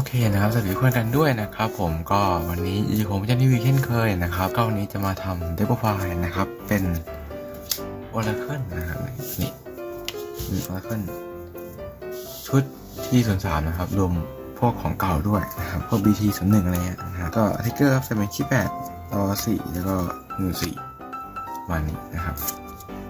อเคนะครับสวัสดีเพื่อนกันด้วยนะครับผมก็วันนี้อีผมจะรีวิวเช่นเคยนะครับก็วันนี้จะมาทำเดโ o ไฟล์นะครับ เป็นโอราเคิลนะครับนี่มีโอราเคิลชุดที่ส่วนสามนะครับ รวมพวกของเก่าด้วยนะครับพวก BT 0 1อะไรเงี้ยนะฮะก็ทิกเกอร์ครับใส่เป็นชิปแปดต่อสี่แล้วก็มือสี่วันนี้นะครับ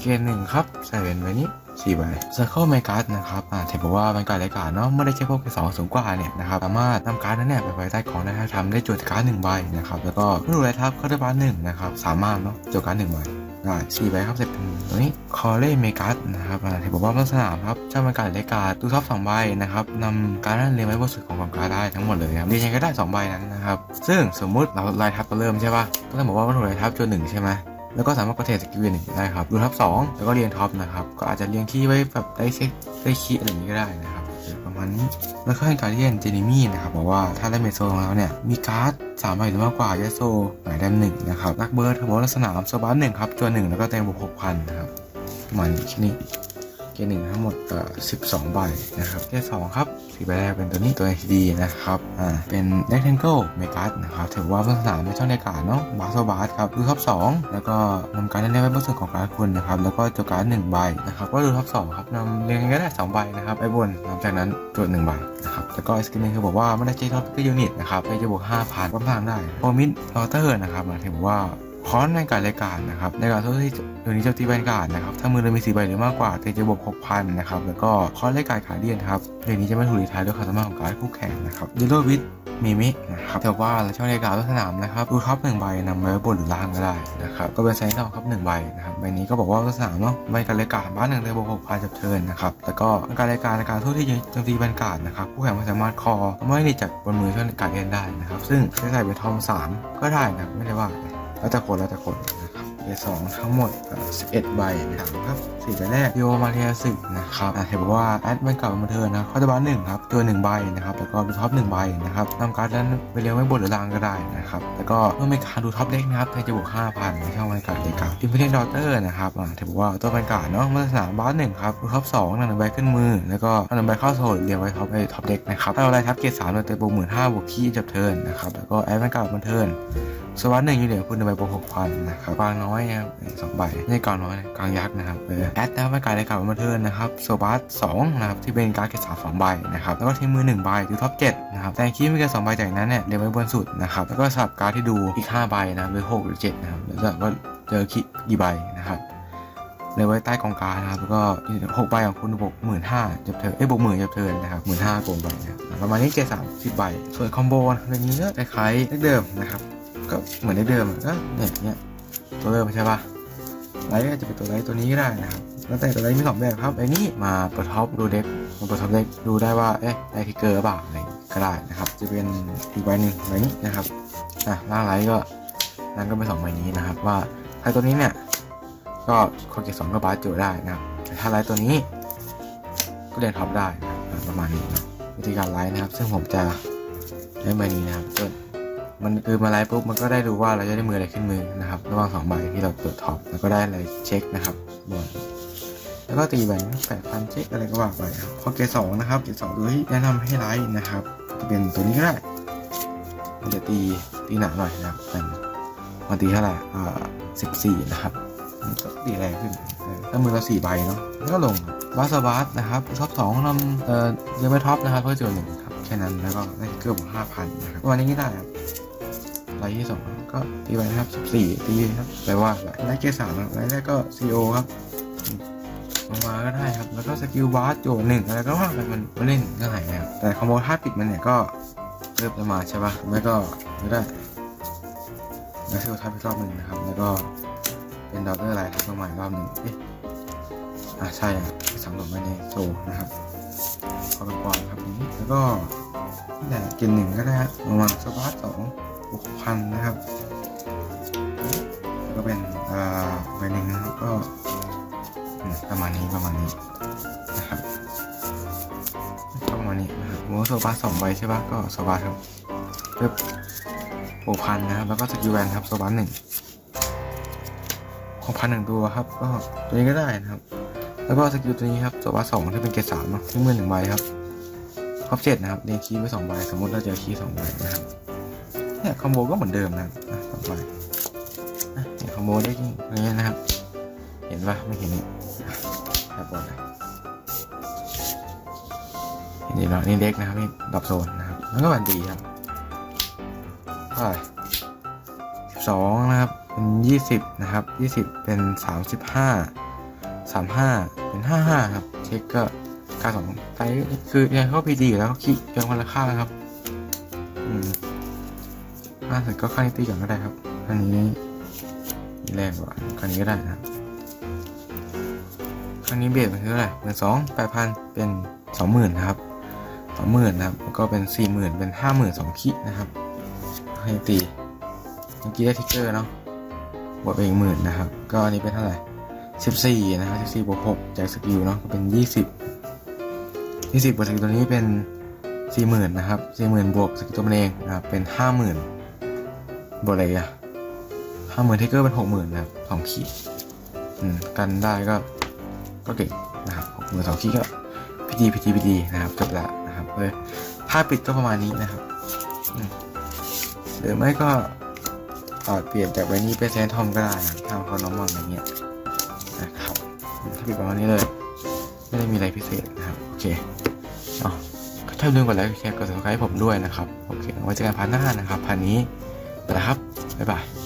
เกณฑ์หนึ่งครับใส่เป็นไว้นี้ สี่ใบ Circle m a g a r d นะครับอ่าเห็นบอกว่าเป็นการรายการเนาะเมื่อได้ใช้พวกสองสูงกว่าเนี่ยนะครับสามารถนำการ์ดนั้นเนี่ยไปไว้ใต้กองได้ทำได้จทย์การ์ดหนึ่งใบนะครับแล้วก็เมื่อดูแลทับเข้าได้บ้านหนึ่งนะครับสามารถเนาะจทย์การ์ดหนึ่งใบได้สี่ใบครับเสร็จตัวนี้คอเล่เมกัสนะครับอ่าเห็นบอกว่าบนสนามครับเจ้าเป็นการรายกาตู้ท็อปสองใบนะครับนำการ์ดนั้นเรียงไว้บนสุดของกองการ์ดได้ทั้งหมดเลยครับเรียงยังไงก็ได้สองใบนั้นนะครับ ซึ่งสมมุติเราลายทับก็เริ่มใช่ป่ะก็ต้องบอกว่าวัตถุลายทับจนหนึ่งใช่ไหม แล้วก็สามารถกระเทสกิลหนึ่งได้ครับดูทับ2แล้วก็เรียงท็อปนะครับ ก็อาจจะเรียงที่ไว้แบบได้เช็คได้คีอะไรอย่างนี้ก็ได้นะครับประมาณนี้แล้วก็ให้การเรียนเจนิมี่นะครับบอกว่าถ้าได้เมโซของเราเนี่ยมีการ์ดสามใบหรือมากกว่าเยโซหมายแดมหนึ่งนะครับลักเบิร์ดทั้งหมลักษณะสบัสหนึ่งครับจวนหนึ่งแล้วก็แตงบวกหกพันนะครับประมาณนี้แค่นี้เกณฑ์หนึ่งทั้งหมดเอ่อสิบสองใบนะครับเกณฑ์สองครับ สีใบแรกเป็นตัวนี้ตัว HD นะครับอ่าเป็น Rectangle m e g a นะครับถือว่าเป็นสนามในช่องในการเนาะบาสบาสครับดูท็อปสองแล้วก็นำการเล่นไว้บนส่วนของการคุณนะครับแล้วก็ตัวการดหนึ่งใบนะครับก็ดูท็อปสองครับนำเรียงก็ได้สองใบนะครับไอ้บนหลังจากนั้นจดหนึ่งใบนะครับแล้วก็ไอสกิลนึงคือบอกว่าไม่ได้ใช้ท็อปก็ยูนิตนะครับไปจะบวกห้าพันก็พางได้โอมิดลอเตอร์นะครับหมายถึงว่า คอนในการรายการนะครับในการโทษที่ตัวนี้เจ้าตีแวนการ์ดนะครับถ้ามือเรามีสีใบหรือมากกว่าเตจะบวก6,000นนะครับแล้วก็คอรายการขาเดียนครับเรื่องนี้จะไม่ถูกรีทายด้วยความสามารถของการคู่แข่งนะครับยูโรวิทมีมินะครับแต่ว่าเราช่องรายการลักสนามนะครับดูท็อปหนึ่งใบนำไว้บนหรือล่างก็ได้นะครับก็เป็นไซส์สองครับหนึ่งใบนะครับใบนี้ก็บอกว่าลักษณะเนาะใบการรายการบ้านหนึ่งเตบวก6,000จับเทิร์นนะครับแล้วก็การรายการในการโทษที่โจมตีแวนการ์ดนะครับผู้แข่งไม่สามารถคอไม่ได้จากบนมือช่องรายการเล่นได้นะครับซึ่งใส่เป็นทอมสามก็ได้นะไม่ได้ว่า แล้วแต่คนแล้วแต่คนนะครับเอสองทั้งหมดเอ่อ11 ใบนะครับครับสี่ใบแรกโยมาเทียสึนะครับอะเห็นบอกว่าแอดมันเก่ามาเทินนะข้อตบ้านหนึ่งครับตัวหนึ่งใบนะครับแล้วก็ดูท็อปหนึ่งใบนะครับนำการ์ดนั้นไปเลี้ยงไว้บนหรือลางก็ได้นะครับแล้วก็เมื่อไมีการดูท็อปเล็กนะครับเธอจะบวก5,000ในช่องบรรยากาศเด็กกับอิมเพรียลดอเตอร์นะครับอะเธอบอกว่าตัวบรรยากาศเนาะมาตรฐานบ้านหนึ่งครับดูท็อปสองนำหนึ่งใบขึ้นมือ แล้วก็นำหนึ่งใบเข้าโซนเรียงไว้ท็อปไอ้ท็อปเด็กนะครับถ้าเราไล่ทับเกรดสามเราเตะบวกหมื่นห้าบวกขี้จับเทิร์นนะครับแล้วก็แอดบรรยากาศมันเทิร์น สวัสดหนึ่งอยู่เหนือคุณใบบวกหกพันนะครับกลางน้อยนะครับสองใบไม่ใช่กลางน้อยนกลางยักษ์นะครับเออแอดนะครับเป็นการในการบันเทิงนะครับโซบัสสองนะครับที่เป็นการดเกรดสามสองใบนะครับแล้วก็ทิ้งมือหนึ่งใบดูท็อปเจ็ดนะครับแต่คีย์ไม่เกินสองใบจากนั้นเนี่ยเรียงไว้บนสุดนะครับแล้วก็สลับการ์ดที่ดูอีกห้าใบนะครับหรือหกหรือเจ็ดนะครับแล้วก็เจอคีย์กี่ใบนะครับเรียไว้ใต้กองการนะครับแล้วก็หกใบของคุณบวกหมื่นห้าจับเทิร์นเอ้ยบวกหมื่นจับเทิร์นนะครับหมื่นห้าโกงไปนะประมาณนี้เกสามสิบใบส่วนคอมโบนะครับในนี้ก็คล้ายๆเดิมนะครับ ก็เหมือนในเดิมก็เนี่ยเนี่ยตัวเดิมใช่ปะไลท์ก็จะเป็นตัวไลท์ตัวนี้ก็ได้นะครับแล้วแต่ตัวไลท์มีสองแบบครับไอ้นี่มาเปิดท็อปดูเด็กมาเปิดท็อปเด็กดูได้ว่าเอ๊ะได้ทิกเกอร์หรือเปล่าอะไรก็ได้นะครับ จะเป็นอีกใบหนึ่งใบนี้นะครับอะล่างไลท์ก็นั่นก็เป็นสองใบนี้นะครับ ว่าถ้าตัวนี้เนี่ยก็คอเกตสองก็บาสโจได้นะครับแต่ถ้าไลท์ตัวนี้ก็เรียนท็อปได้นะครับประมาณนี้นะวิธีการไลท์นะครับ ซึ่งผมจะใช้ใบนี้นะครับจน มันคือมาไลฟ์ปุ๊บมันก็ได้ดูว่าเราจะได้มืออะไรขึ้นมือนะครับระหว่างสองใบที่เราตรวจท็อปแล้วก็ได้อะไรเช็คนะครับบนแล้วก็ตีแบงแปดพันเช็คอะไรก็ว่าไปครับพอเกสองนะครับเกสองดูที่แนะนำให้ไลฟ์นะครับจะเป็นตัวนี้ก็ได้มันจะตีตีหนาหน่อยนะครับเป็นมันตีเท่าไหร่อ่าสิบสี่นะครับก็ตีแรงขึ้นถ้ามือเราสี่ใบเนาะแล้วก็ลงบาสบาสนะครับท็อปสองนำเอ่อยังไม่ท็อปนะครับเพื่อเจอหนึ่งครับแค่นั้นแล้วก็ได้เกือบห้าพันนะครับวันนี้ก็ได้ครับ ไลท์ที่สองก็ตีไปนะครับสิบสี่ตีครับแปลว่าไลท์เกรดสามไลท์แรกก็ซีโอครับลงมาก็ได้ครับ แล้วก็สกิลบาร์โจหนึ่งอะไรก็ว่าไปมันมันเล่นง่ายนะครับแต่คอมโบท่าปิดมันเนี่ยก็เริ่มจะมาใช่ปะไม่ก็ไม่ได้แล้วเซลทับอีกรอบหนึ่งนะครับ แล้วก็เป็นดอลเตอร์ไลท์ทับลงมารอบหนึ่งเอ๊ะอ่าใช่อะสำรวจไว้ในโซนะครับพอเป็นกวางครับนี้แล้วก็นี่แหละเกมหนึ่งก็ได้ฮะลงมาสปาร์ตสอง พันนะครับแล้วก็เป็นอ่าใบหนึ่งนะครับก็ประมาณนี้ประมาณนี้นะครับก็ประมาณนี้นะครับโมโซบาสองใบใช่ปะก็โซบาครับเพิ่มหกพันนะครับแล้วก็สกิลแวนครับโซบาหนึ่งหกพันหนึ่งตัวครับก็ตัวนี้ก็ได้นะครับแล้วก็สกิลตัวนี้ครับโซบาสองที่เป็นเกรดสามเนาะที่มือหนึ่งใบครับครบเจ็ดนะครับเรียงคีย์ไว้สองใบสมมติเราเจอคีย์สองใบนะครับ เนี่ยคอมโบก็เหมือนเดิมนะครับอ่องใบอะเนี่ยคอมโบได้อย่างเงี้ยนะครับ เห็นปะไม่เห็นนี่อะครับบอลเลยเห็นดีเนาะนี่เด็กนะครับนี่ดรอปโซนนะครับแล้วก็บันดีครับเท่าไหร่สิบสองนะครับเป็นยี่สิบนะครับยี่สิบเป็นสามสิบห้าสามห้าเป็นห้าห้าครับ เช็คก็การสองไซส์คือยังเข้าพีดีอยู่แล้วก็คิดเพียงคนละค่านะครับ อืม ล่าสุดก็ค่านิตี้ก่อนก็ได้ครับอันนี้แรงกว่าคันนี้ก็ได้นะครับครั้งนี้เบสมันคือเท่าไหร่เป็นสองแปดพันเป็นสองหมื่นนะครับสองหมื่นนะครับแล้วก็เป็นสี่หมื่นเป็นห้าหมื่นสองขีดนะครับให้ตีเมื่อกี้ได้ทิกเกอร์เนาะบวกไปอีกหมื่นนะครับ ก็อันนี้เป็นเท่าไหร่สิบสี่นะครับสิบสี่บวกหกจากสกิลเนาะก็เป็นยี่สิบยี่สิบบวกสกิลตัวนี้เป็นสี่หมื่นนะครับสี่หมื่นบวกสกิลตัวมันเองนะครับเป็นห้าหมื่น บวกอะไรอะห้าหมื่นเทกเกอร์เป็นหกหมื่นนะครับสองขีดอืมกันได้ก็ก็เก่งนะครับหกหมื่นสองขี้ก็พีดีพีดีพีดีนะครับจบละนะครับเออถ้าปิดก็ประมาณนี้นะครับหรือไม่ก็อาจเปลี่ยนจากใบนี้เป็นแซนทอมก็ได้นะทำคอนอมอนอะไรเงี้ยนะครับถ้าปิดประมาณนี้เลย ไม่ได้มีอะไรพิเศษนะครับ โอเคอ๋อถ้าลืมกดไลค์กดแชร์กด subscribe ให้ผมด้วยนะครับ โอเคไว้เจอกันพาร์ทหน้านะครับพาร์ทนี้ ไปแล้วครับ บ๊ายบาย